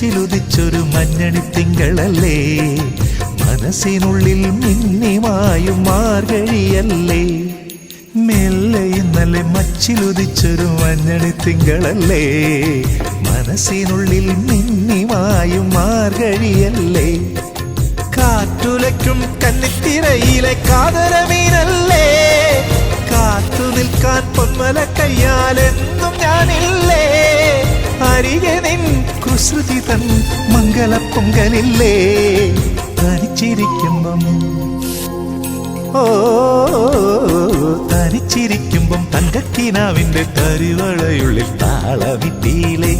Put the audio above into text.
ചിലുദിച്ചൊരു മഞ്ഞണി തിങ്കളല്ലേ? മനസ്സിനുള്ളിൽ മിന്നിമായും മാർഗഴിയല്ലേ? മെല്ലെ ഇന്നലെ മച്ചിലുദിച്ചൊരു മഞ്ഞണി തിങ്കളല്ലേ? മനസ്സിനുള്ളിൽ മിന്നിമായും മാർഗഴിയല്ലേ? കാറ്റുലയ്ക്കും കന്നിത്തിരയിലെ കാതരമീനല്ലേ കാത്തു നിൽക്കാൻ പൊന്മല കയ്യാലെന്നും ഞാനില്ലേ. കുസൃതി തൻ മംഗള പൊങ്കലില്ലേ? തനിച്ചിരിക്കുമ്പം ഓ തനിച്ചിരിക്കുമ്പം തങ്കക്കിനാവിന്റെ കരുവളയുള്ളിൽ താളമിട്ടിയിലെ